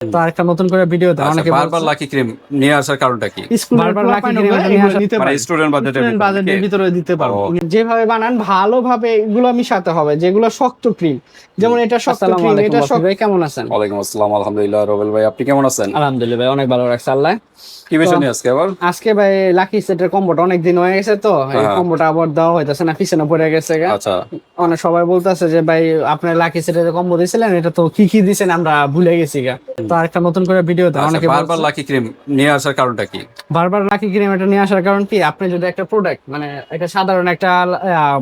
তো আরেকটা নতুন করে ভিডিও দেয় আচ্ছা, অনেকে বারবার লাকি ক্রিম নিয়ে আসার কারণটা কি? বারবার লাকি ক্রিম নিতে মানে পারে স্টুডেন্ট বাজেটের বাজেটের ভিতরে দিতে পারব। যেভাবে বানান ভালোভাবে এগুলো মিশাতে হবে যেগুলো শক্ত ক্রিম যেমন এটা শক্ত ক্রিম এটা শক্ত ভাই কেমন আছেন? ওয়ালাইকুম আসসালাম আলহামদুলিল্লাহ রবেল ভাই আপনি কেমন আছেন? আলহামদুলিল্লাহ ভাই অনেক ভালো রাখছে আল্লাহ। কি বিষয় নিয়ে আজকে আবার? আজকে ভাই লাকি সেটের কম্বোটা অনেক দিন হয়ে গেছে তো এই হ্যাঁ। কম্বোটা আবার দেওয়া হইতাছে না পিছনে পড়ে গেছে আচ্ছা। অনেক সবাই বলতেছে যে ভাই আপনার লাকি সেটের কম্বো দিয়েছিলেন এটা তো কি কি দিয়েছেন আমরা ভুলে গেছি গা। তো আরেকটা নতুন করে ভিডিও দেয় আচ্ছা, অনেকে বারবার লাকি ক্রিম নিয়ে আসার কারণটা কি? বারবার লাকি ক্রিম এটা নিয়ে আসার কারণ কি? আপনি যদি একটা প্রোডাক্ট মানে একটা সাধারণ একটা আহ,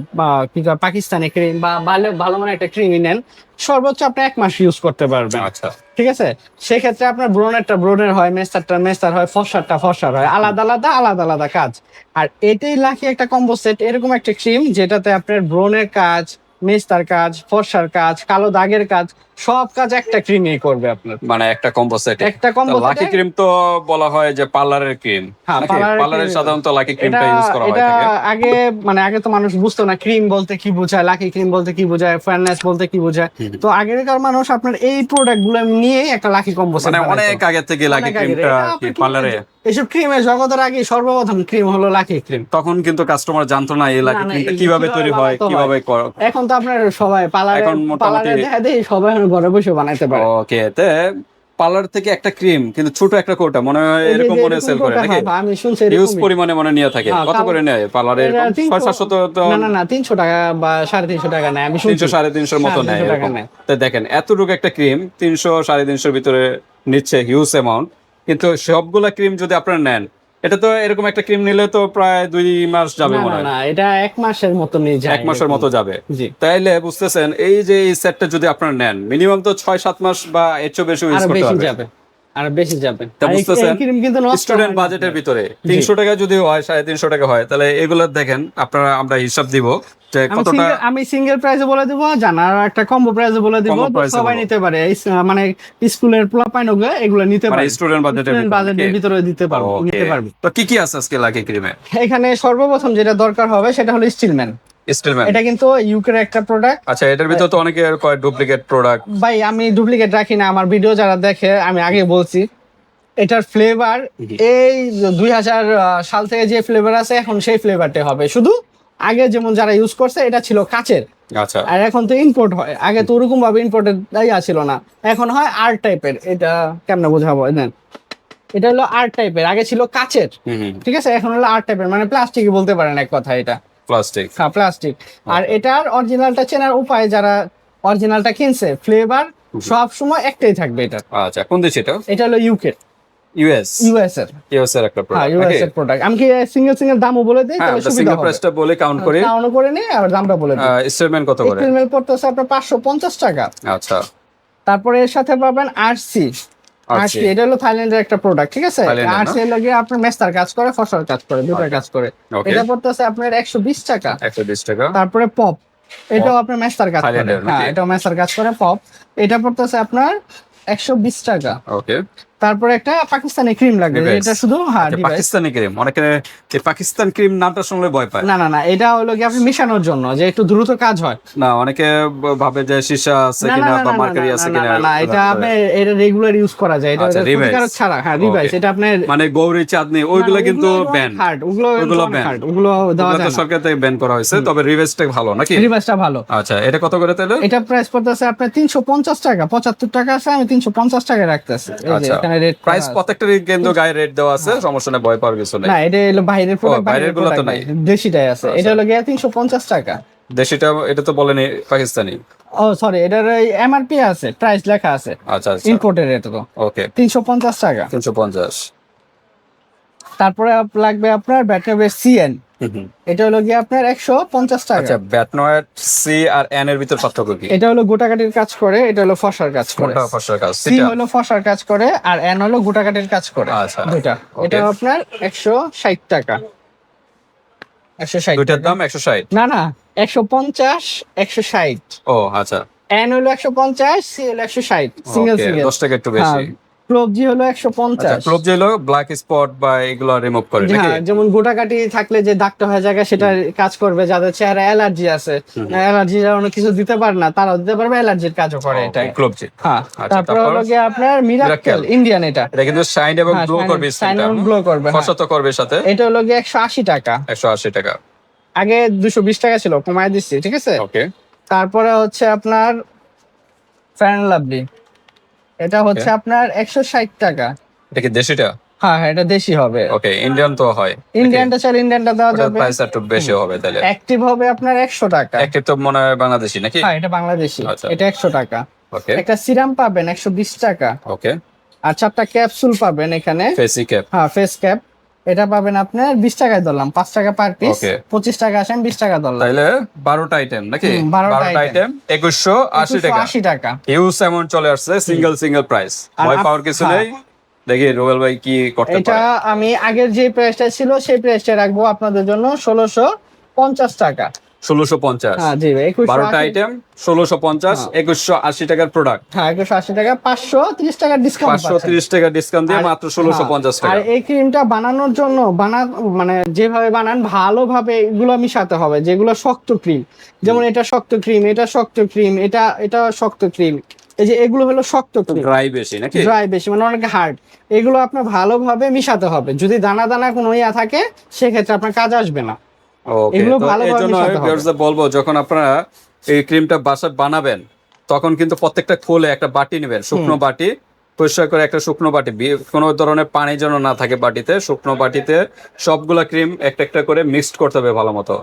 কি পাকিস্তানি ক্রিম বা ভালো ভালো মানে একটা ক্রিম নেন সর্বোচ্চ আপনি এক মাস ইউজ করতে পারবেন। আচ্ছা। ঠিক আছে? সেক্ষেত্রে আপনার ব্রোনেরটা ব্রোনের হয় মেস্তারটা মেস্তার হয় ফসারটা ফসার হয়। আলাদা আলাদা আলাদা আলাদা কাজ। আর এটাই লাখি একটা কম্বো সেট এরকম একটা ক্রিম যেটাতে আপনার ব্রোনের কাজ মেস্তার কাজ ফসার কাজ কালো দাগের কাজ সব কাজ একটা ক্রিমই করবে আপনার। মানে একটা কম্বো সেট একটা কম্বো লাকি ক্রিম তো বলা হয় যে পার্লারের ক্রিম হ্যাঁ, পার্লারের সাধারণত লাকি ক্রিমটা ইউজ করা হয় এটা থাকে। আগে মানে আগে তো মানুষ বুঝতো না ক্রিম বলতে কি বোঝায় লাকি ক্রিম বলতে কি বোঝায় ফেয়ারনেস বলতে কি বোঝায়। তো আগেকার মানুষ আপনার এই প্রোডাক্টগুলো নিয়ে একটা লাকি কম্বো সেট মানে অনেক আগে থেকে লাকি ক্রিমটা পার্লারে এইসব ক্রিমের জগতের আগে সর্বপ্রথম ক্রিম হলো লাকি ক্রিম তখন কিন্তু কাস্টমার জানতো না এই লাকি ক্রিমটা কীভাবে তৈরি হয় কীভাবে কর- এখন তো আপনার সবাই পার্লারে পার্লারে দেখা দেয় সবাই ঘরে বসে বানাইতে পারে। ওকে তে পার্লার থেকে একটা ক্রিম কিন্তু ছোট একটা কোটা মনে হয় এরকম মনে সেল করে নাকি? হ্যাঁ, আমি শুনছি ইউজ। পরিমাণে মনে নিয়ে থাকে। হ্যাঁ, কত করে নেয়? পার্লারে এরকম 300 ছয় তো তো না না না তিনশো টাকা বা সাড়ে তিনশো টাকা নেয় আমি শুনছি। তিনশো সাড়ে তিনশোর মতো নেয় এরকম। তো দেখেন এতটুকু একটা ক্রিম তিনশো সাড়ে তিনশোর ভিতরে নিচ্ছে হিউজ অ্যামাউন্ট কিন্তু সবগুলা ক্রিম যদি আপনারা নেন এটা তো এরকম একটা ক্রিম নিলে তো প্রায় দুই মাস যাবে না, মনে না হয়। না এটা এক মাসের মতো নিয়ে যায় এক মাসের মতো যাবে। জি। তাইলে বুঝতেছেন এই যে এই সেটটা যদি আপনারা নেন মিনিমাম তো ছয় সাত মাস বা এর চেয়ে বেশি ইউজ আরও করতে বেশি হবে। যাবে। আরও বেশি যাবে। তা বুঝতেছেন, কিন্তু স্টুডেন্ট বাজেটের ভিতরে তিনশো টাকা যদি হয় সাড়ে তিনশো টাকা হয় তাহলে এগুলো দেখেন আপনারা আমরা হিসাব দিব যে আমি কতটা আমি সিঙ্গেল প্রাইসে বলে দিব জানার একটা কম্বো প্রাইসে বলে দিব সবাই নিতে পারে। মানে স্কুলের পোলাপাইন ওগুলো এগুলো নিতে মানে পারে স্টুডেন্ট বাজেটের বাজেটের ভিতরে দিতে পারব নিতে পারবে। তো কি কি আছে আজকে লাকি ক্রিমে এখানে সর্বপ্রথম যেটা দরকার হবে সেটা হলো স্টিলম্যান স্টিলম্যান এটা কিন্তু ইউকের একটা প্রোডাক্ট আচ্ছা এটার ভিতরে তো অনেকে কয় ডুপ্লিকেট প্রোডাক্ট ভাই আমি ডুপ্লিকেট রাখি না আমার ভিডিও যারা দেখে আমি আগে বলছি। এটার ফ্লেভার এই দুই হাজার সাল থেকে যে ফ্লেভার আছে এখন সেই ফ্লেভারটা হবে। শুধু আগে যেমন যারা ইউজ করছে এটা ছিল কাচের। আচ্ছা। আর এখন তো ইম্পোর্ট হয়। আগে তো ওরকম ভাবে ইম্পোর্টেড ইয়া ছিল না। এখন হয় আর টাইপের এটা কেমনে বোঝাবো দেন এটা হলো আর টাইপের আগে ছিল কাচের। ঠিক আছে? এখন হলো আর টাইপের মানে প্লাস্টিকই বলতে পারেন এক কথা এটা। প্লাস্টিক হ্যাঁ প্লাস্টিক আর এটার অরিজিনালটা চেনার উপায় যারা অরিজিনালটা কিনছে ফ্লেভার সব সময় একটাই থাকবে এটা আচ্ছা কোন দেশ এটা? এটা হলো ইউকে ইউএস ইউএস এর। ইউএস এর একটা হ্যাঁ প্রোডাক্ট ইউএস এর প্রোডাক্ট আমি কি সিঙ্গেল সিঙ্গেল দামও বলে দিই? হ্যাঁ তাহলে সুবিধা সিঙ্গেল প্রাইসটা বলে কাউন্ট করি। কাউন্ট করে নিই আর দামটা বলে দিই। স্টেটমেন্ট কত করে? এপ্রিল পড়তেছে আপনার পাঁচশো পঞ্চাশ টাকা। আচ্ছা। তারপরে এর সাথে পাবেন আরসি আরসি এটা হলো থাইল্যান্ডের একটা প্রোডাক্ট ঠিক আছে? থাইল্যান্ডের এর লাগে আপনার মেস্তার কাজ করে ফসল কাজ করে দুটার কাজ করে. এটা পড়তেছে আপনার একশো বিশ টাকা। একশো বিশ টাকা। তারপরে পপ। এটাও আপনার মেস্তার কাজ করে। হ্যাঁ এটাও মেস্তার কাজ করে পপ। এটা পড়তেছে আপনার একশো বিশ টাকা। ওকে তারপরে একটা পাকিস্তানি ক্রিম লাগবে এটা শুধু হ্যাঁ পাকিস্তানি ক্রিম। অনেকে এই পাকিস্তান ক্রিম নামটা শুনলে ভয় পায়। না না না এটা হলো কি আপনি মিশানোর জন্য যে একটু দ্রুত কাজ হয়। না অনেকে ভাবে যে সীসা আছে কিনা বা মার্কারি আছে কিনা না, এটা আপনি এটা রেগুলার ইউজ করা যায় এটা আচ্ছা, ক্ষতিকারক ছাড়া হ্যাঁ রিভাইস এটা আপনার মানে গৌরী চাঁদনি ওইগুলো কিন্তু ব্যান হার্ড ওগুলো ওগুলো ওগুলো দেওয়া যায় সরকার থেকে ব্যান করা হয়েছে তবে রিভেস্টটা ভালো নাকি? রিভাইসটা ভালো। আচ্ছা এটা কত করে তাহলে? এটা প্রাইস পড়তেছে আপনার তিনশো পঞ্চাশ টাকা পঁচাত্তর টাকা আছে আমি তিনশো পঞ্চাশ টাকা রাখতেছি। এখানে রেড প্রাইস প্রত্যেকটারই কিন্তু গায়ে রেড দেওয়া আছে সমস্যা নেই ভয় পাওয়ার কিছু নেই। না এটা হলো বাইরের প্রোডাক্ট বাইরেরগুলো তো নাই। দেশিটাই আছে। আচ্ছা। এটা হলো গিয়ে তিনশো পঞ্চাশ টাকা। দেশিটা এটা তো বলেনি পাকিস্তানি। ও সরি এটার এমআরপি আছে প্রাইস লেখা আছে। আচ্ছা আচ্ছা। ইম্পোর্টের এটা তো। ওকে তিনশো পঞ্চাশ টাকা। তিনশো পঞ্চাশ। তারপরে লাগবে আপনার ব্যাটারি সিএন এটা হলো গিয়ে আপনার একশো পঞ্চাশ টাকা। আচ্ছা ব্যাটনয়েড সি আর এন এর ভিতর পার্থক্য কি? এটা হলো গোটাকাটির কাজ করে এটা হলো ফসার কাজ করে। ফসলের কাজ সি হলো ফসার কাজ করে আর এন হলো গোটাকাটির কাজ করে। আচ্ছা। দুইটা. এটা আপনার একশো ষাট টাকা। একশো ষাট দুইটার দাম একশো ষাট? না না একশো পঞ্চাশ একশো ষাট। ও আচ্ছা। এন হলো একশো পঞ্চাশ সি হলো একশো ষাট। সিঙ্গেল সিঙ্গেল দশ টাকা একটু বেশি। প্রবজি হলো একশো আচ্ছা পঞ্চাশ। ক্লোব যে হলো ব্ল্যাক স্পট বা এগুলো রিমুভ করে নাকি? হ্যাঁ যেমন গোটাকাটি থাকলে যে দাগটা হয়ে যায় সেটা কাজ করবে যাদের চেহারা অ্যালার্জি আছে। অ্যালার্জি অনেক কিছু দিতে পারে না তারাও দিতে পারবে অ্যালার্জির কাজও করে এটা ক্লোব যে হ্যাঁ আচ্ছা, তারপর? হলো গিয়ে আপনার Miracle। ইন্ডিয়ান এটা। এটা কিন্তু শাইন এবং হ্যাঁ, গ্লো করবে shine এবং glow করবে, হ্যাঁ। করবে সাথে? এটা হলো একশো আশি টাকা। একশো আশি টাকা। আগে দুশো বিশ টাকা ছিল কমায় দিচ্ছি ঠিক আছে? ওকে তারপরে হচ্ছে আপনার ফ্যান লাভলি এটা হচ্ছে আপনার একশো ষাট টাকা। এটা কি দেশিটা? হ্যাঁ হ্যাঁ এটা দেশি হবে। ওকে ইন্ডিয়ান তো হয়। ইন্ডিয়ানটা ইন্ডিয়ানটা দেওয়া যাবে। প্রাইস একটু বেশি হবে তাহলে। অ্যাক্টিভ হবে আপনার একশো টাকা। একটি তো মনে হয় বাংলাদেশি নাকি? হ্যাঁ এটা বাংলাদেশি। আচ্ছা। এটা একশো টাকা। ওকে একটা সিরাম পাবেন একশো বিশ টাকা। ওকে আর চারটা ক্যাপসুল পাবেন এখানে। ফেসি ক্যাপ হ্যাঁ ফেস ক্যাপ এটা পাবেন আপনার বিশ টাকায় ধরলাম। পাঁচ টাকা পার পিস পঁচিশ টাকা আসেন বিশ টাকা ধরলাম। তাহলে বারোটা আইটেম নাকি? বারোটা আইটেম একুশশো আশি টাকা। আশি টাকা। হিউজ অ্যামাউন্ট চলে আসছে সিঙ্গেল সিঙ্গেল প্রাইস ভয় পাওয়ার কিছু হ্যাঁ। নেই। দেখি রুবেল ভাই কি করতে এটা আমি আগের যে প্রাইসটা ছিল সেই প্রাইসটা রাখব আপনাদের জন্য ষোলোশো পঞ্চাশ টাকা। ষোলোশো পঞ্চাশ। হ্যাঁ জি ভাই বারোটা আইটেম ষোলোশো পঞ্চাশ একুশশো আশি টাকার প্রোডাক্ট হ্যাঁ একুশশো আশি টাকা পাঁচশো তিরিশ টাকা ডিসকাউন্ট পাঁচশো তিরিশ টাকা ডিসকাউন্ট দিয়ে মাত্র ষোলোশো পঞ্চাশ হ্যাঁ। আর টাকা এই ক্রিমটা বানানোর জন্য বানা মানে যেভাবে বানান ভালোভাবে এগুলো মিশাতে হবে যেগুলো শক্ত ক্রিম যেমন এটা শক্ত ক্রিম এটা শক্ত ক্রিম এটা এটা শক্ত ক্রিম এই যে এগুলো হলো শক্ত ক্রিম ড্রাই বেশি নাকি? ড্রাই বেশি মানে অনেক হার্ড এগুলো আপনার ভালোভাবে মিশাতে হবে। যদি দানা দানা কোনো ইয়া থাকে সেক্ষেত্রে আপনার কাজ আসবে না। এগুলো ভালোভাবে বলব যখন আপনারা এই ক্রিমটা বাসায় বানাবেন তখন কিন্তু প্রত্যেকটা খোলে একটা বাটি নেবেন শুকনো বাটি পরিষ্কার করে একটা শুকনো বাটি কোনো ধরনের পানি যেন না থাকে বাটিতে শুকনো বাটিতে সবগুলা ক্রিম একটা একটা করে মিক্সড করতে হবে ভালো মতো।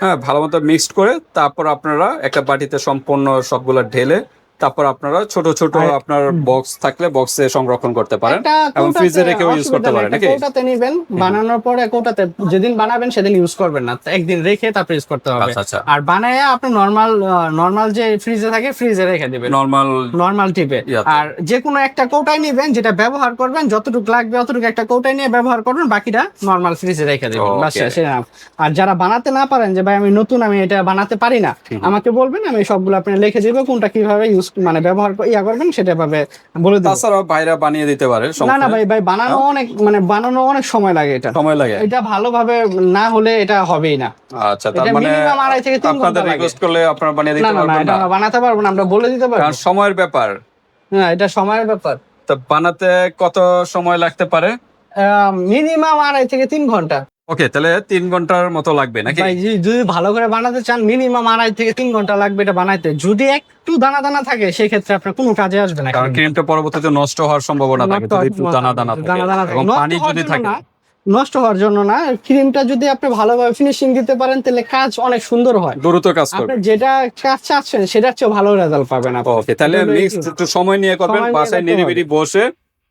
হ্যাঁ ভালো মতো মিক্সড করে তারপর আপনারা একটা বাটিতে সম্পূর্ণ সবগুলা ঢেলে তারপর আপনারা ছোট ছোট আপনার বক্স থাকলে বক্সে সংরক্ষণ করতে পারেন এবং ফ্রিজে রেখেও ইউজ করতে পারেন নাকি? কৌটাতে নিবেন বানানোর পরে কৌটাতে যেদিন বানাবেন সেদিন ইউজ করবেন না। একদিন রেখে তারপর ইউজ করতে হবে। আচ্ছা আচ্ছা। আর বানায় আপনি নর্মাল নর্মাল যে ফ্রিজে থাকে ফ্রিজে রেখে দিবেন। নর্মাল নর্মাল টিপে আর যে কোনো একটা কৌটায় নিবেন যেটা ব্যবহার করবেন যতটুকু লাগবে অতটুকু একটা কৌটায় নিয়ে ব্যবহার করবেন বাকিটা নরমাল ফ্রিজে রেখে দিবেন। বাস। আর যারা বানাতে না পারেন যে ভাই আমি নতুন আমি এটা বানাতে পারি না। আমাকে বলবেন আমি সবগুলো আপনি লিখে দিব কোনটা কীভাবে ইউজ মানে ব্যবহার ইয়া করবেন সেটা ভাবে বলে দেবো। তাছাড়াও বাইরা বানিয়ে দিতে পারে না না ভাই ভাই বানানো অনেক মানে বানানো অনেক সময় লাগে এটা। সময় লাগে। এটা ভালোভাবে না হলে এটা হবেই না। আচ্ছা তার মানে আড়াই থেকে তিন ঘণ্টা আপনাদের রিকোয়েস্ট করলে আপনারা বানিয়ে দিতে না না এটা আমরা বানাতে পারব না আমরা বলে দিতে পারব। কারণ সময়ের ব্যাপার। হ্যাঁ এটা সময়ের ব্যাপার। তো বানাতে কত সময় লাগতে পারে? মিনিমাম আড়াই থেকে তিন ঘণ্টা। ওকে তাহলে তিন ঘণ্টার মতো লাগবে নাকি? যদি- ভালো করে বানাতে চান মিনিমাম আড়াই থেকে তিন ঘণ্টা লাগবে এটা বানাইতে। যদি একটু দানা দানা থাকে সেক্ষেত্রে আপনার কোনো কাজে আসবে না কারণ ক্রিমটা পরবর্তীতে নষ্ট হওয়ার সম্ভাবনা থাকে যদি একটু দানা দানা থাকে দানা দানা এবং পানি যদি থাকে। নষ্ট হওয়ার জন্য না ক্রিমটা যদি আপনি ভালোভাবে ফিনিশিং দিতে পারেন তাহলে কাজ অনেক সুন্দর হয়। দ্রুত কাজ করবে। আপনি যেটা কাজ চাচ্ছেন সেটার চেয়ে ভালো রেজাল্ট পাবেন আপনি। ওকে তাহলে মিক্স একটু- সময় নিয়ে করবেন বাসায় করতে বসে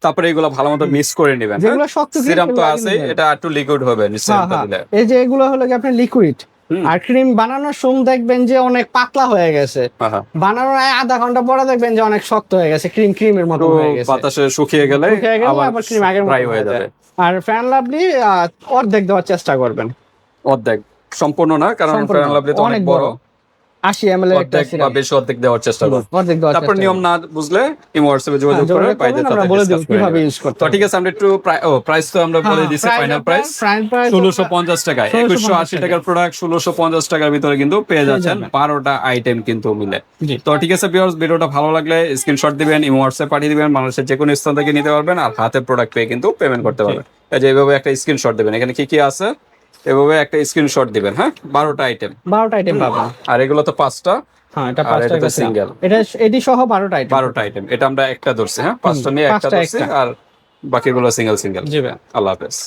তারপরে এগুলো ভালো মতো মিক্স করে নেবেন। যেগুলো শক্ত সিরাম তো আছে এটা একটু লিকুইড হবে হ্যাঁ, হ্যাঁ। এই যে এগুলো হলো কি আপনার লিকুইড আর ক্রিম বানানোর সময় দেখবেন যে অনেক পাতলা হয়ে গেছে। হ্যাঁ, হ্যাঁ। বানানোর আধা ঘণ্টা পরে দেখবেন যে অনেক শক্ত হয়ে গেছে ক্রিম ক্রিমের মতো হয়ে গেছে। বাতাসে শুকিয়ে গেলে আবার ক্রিম আগের মতো হয়ে যাবে। আর ফ্যান লাভলি অর্ধেক দেওয়ার চেষ্টা করবেন। অর্ধেক। সম্পূর্ণ না কারণ ফ্যান লাভলি তো অনেক বড়। আশি এম এল এর একটা বা বেশি অর্ধেক দেওয়ার চেষ্টা করব অর্ধেক দেওয়ার তারপর নিয়ম না বুঝলে ইমো হোয়াটসঅ্যাপে যোগাযোগ হ্যাঁ, করে আমরা বলে দেব কীভাবে use করতে তো ঠিক আছে আমরা একটু প্রাইস তো আমরা বলে দিছি ফাইনাল প্রাইস ষোলোশো পঞ্চাশ 1650 একুশশো আশি টাকার প্রোডাক্ট ষোলোশো পঞ্চাশ টাকার ভিতরে কিন্তু পেয়ে যাচ্ছেন যাবেন। বারোটা আইটেম কিন্তু মিলে। তো ঠিক আছে ভিউয়ার্স ভিডিওটা ভালো লাগলে স্ক্রিনশট দিবেন ইমো হোয়াটসঅ্যাপ পাঠিয়ে দিবেন মানুষের যে কোনো স্থান থেকে নিতে পারবেন আর হাতে প্রোডাক্ট পেয়ে কিন্তু পেমেন্ট করতে পারবেন। এই যে এইভাবে একটা স্ক্রিনশট দিবেন। এখানে কি কি আছে? এভাবে একটা স্ক্রিনশট দিবেন হ্যাঁ? বারোটা আইটেম বারোটা আইটেম পাবেন। আর এগুলো তো পাঁচটা। হ্যাঁ এটা পাঁচটা এটা তো এটা এটি সহ বারোটা আইটেম বারোটা আইটেম এটা আমরা একটা ধরছি হ্যাঁ? পাঁচটা নিয়ে একটা ধরছি আর বাকিগুলো সিঙ্গেল সিঙ্গেল জি ভাই। আল্লাহ হাফেজ।